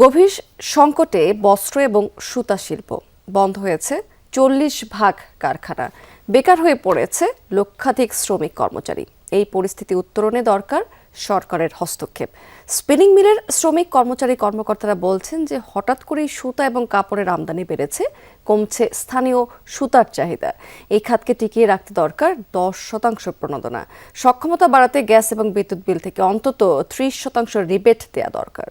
গভীর সংকটে বস্ত্র এবং সুতা শিল্প। বন্ধ হয়েছে চল্লিশ ভাগ কারখানা। বেকার হয়ে পড়েছে লক্ষাধিক শ্রমিক কর্মচারী। এই পরিস্থিতি উত্তরণে দরকার সরকারের হস্তক্ষেপ। স্পিনিং মিলের শ্রমিক কর্মচারী কর্মকর্তারা বলছেন যে হঠাৎ করেই সুতা এবং কাপড়ের আমদানি বেড়েছে, কমছে স্থানীয় সুতার চাহিদা। এই খাতকে টিকিয়ে রাখতে দরকার দশ শতাংশ প্রণোদনা। সক্ষমতা বাড়াতে গ্যাস এবং বিদ্যুৎ বিল থেকে অন্তত ত্রিশ শতাংশ রিবেট দেওয়া দরকার।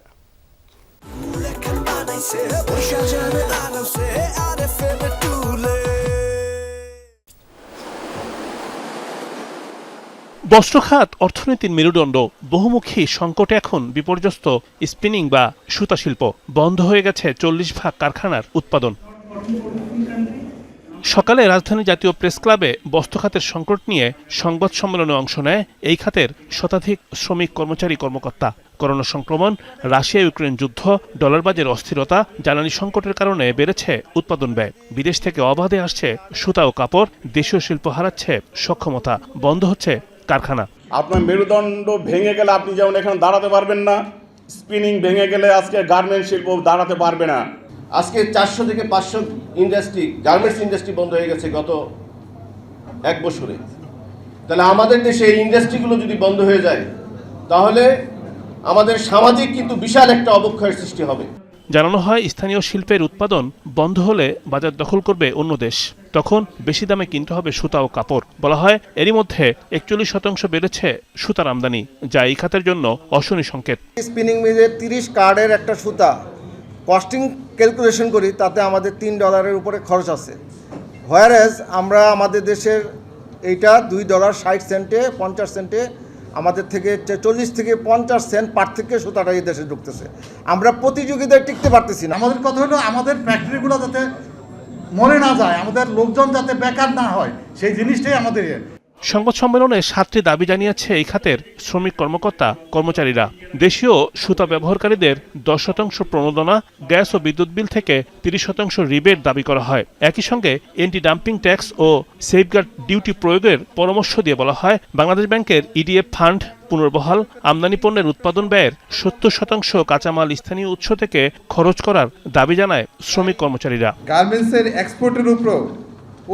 বস্ত্রখাত অর্থনীতির মেরুদণ্ড বহুমুখী সংকটে এখন বিপর্যস্ত স্পিনিং বা সুতা শিল্প। বন্ধ হয়ে গেছে চল্লিশ ভাগ কারখানার উৎপাদন। সকালে রাজধানী জাতীয় প্রেস ক্লাবে বস্ত্রখাতের সংকট নিয়ে সংবাদ সম্মেলনে অংশ নেয় এই খাতের শতাধিক শ্রমিক কর্মচারী কর্মকর্তা। করোনা সংক্রমণ রাশিয়া ইউক্রেন যুদ্ধ ডলার বাজের অস্থিরতা জ্বালানি সংকটের কারণে বেড়েছে উৎপাদন ব্যয়। বিদেশ থেকে অবাধে আসছে সুতা ও কাপড় দেশীয় শিল্প হারাচ্ছে সক্ষমতা বন্ধ হচ্ছে কারখানা। আপনার মেরুদণ্ড ভেঙে গেলে আপনি যেমন এখানে দাঁড়াতে পারবেন না স্পিনিং ভেঙে গেলে আজকে গার্মেন্ট শিল্প দাঁড়াতে পারবে না। আজকে চারশো থেকে পাঁচশো ইন্ডাস্ট্রি গার্মেন্টস ইন্ডাস্ট্রি বন্ধ হয়ে গেছে গত এক বছরে। তাহলে আমাদের দেশে এই ইন্ডাস্ট্রিগুলো যদি বন্ধ হয়ে যায় তাহলে আমাদের সামাজিক কিন্তু বিশাল একটা অবক্ষয়ের সৃষ্টি হবে। জানানো হয় স্থানীয় শিল্পের উৎপাদন বন্ধ হলে বাজার দখল করবে অন্য দেশ। তখন বেশি দামে কিনতে হবে সুতা ও কাপড়। বলা হয় এরই মধ্যে একচল্লিশ শতাংশ বেড়েছে সুতার আমদানি যা এই খাতের জন্য অশনি সংকেত। স্পিনিং মিলের তিরিশ কার্ডের একটা সুতা। কস্টিং ক্যালকুলেশন করি তাতে আমাদের তিন ডলারের উপরে খরচ আছে। হোয়ারেজ আমরা আমাদের দেশের এইটা দুই ডলার ষাট সেন্টে পঞ্চাশ সেন্টে আমাদের থেকে চল্লিশ থেকে পঞ্চাশ সেন্ট পার্থক্যে সুতাটা এই দেশে ঢুকতেছে আমরা প্রতিযোগিতায় টিকতে পারতেছি না আমাদের কথা হলো, আমাদের ফ্যাক্টরিগুলো যাতে মরে না যায়, আমাদের লোকজন যাতে বেকার না হয়, সেই জিনিসটাই আমাদের ইয়ে। সংবাদ সম্মেলনে সাতটি দাবি জানিয়েছে এই খাতের শ্রমিক কর্মকর্তা, কর্মচারীরা। দেশীয় সুতা ব্যবহারকারীদের দশ শতাংশ প্রণোদনা, গ্যাস ও বিদ্যুৎ বিল থেকে তিরিশ শতাংশ রিবেট দাবি করা হয়। একই সঙ্গে এন্টি ডাম্পিং ট্যাক্স ও সেফগার্ড ডিউটি প্রয়োগের পরামর্শ দিয়ে বলা হয়, বাংলাদেশ ব্যাংকের ইডিএফ ফান্ড পুনর্বহাল, আমদানি পণ্যের উৎপাদন ব্যয়ের সত্তর শতাংশ কাঁচামাল স্থানীয় উৎস থেকে খরচ করার দাবি জানায় শ্রমিক কর্মচারীরা। গার্মেন্টসের এক্সপোর্টের উপর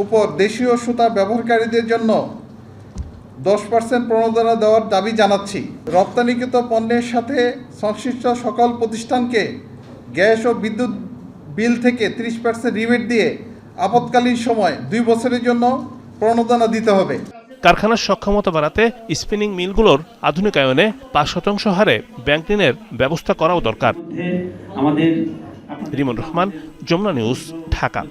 উপর দেশীয় সুতা ব্যবহারকারীদের জন্য দশ পার্সেন্ট প্রণোদনা দেওয়ার দাবি জানাচ্ছি। রপ্তানিকৃত পণ্যের সাথে সংশ্লিষ্ট সকল প্রতিষ্ঠানকে গ্যাস ও বিদ্যুৎ বিল থেকে ত্রিশ পার্সেন্ট রিবেট দিয়ে আপৎকালীন সময় দুই বছরের জন্য প্রণোদনা দিতে হবে। কারখানার সক্ষমতা বাড়াতে স্পিনিং মিলগুলোর আধুনিকায়নে পাঁচ শতাংশ হারে ব্যাংক ঋণের ব্যবস্থা করাও দরকার। আমাদের রিমন রহমান যমুনা নিউজ ঢাকা।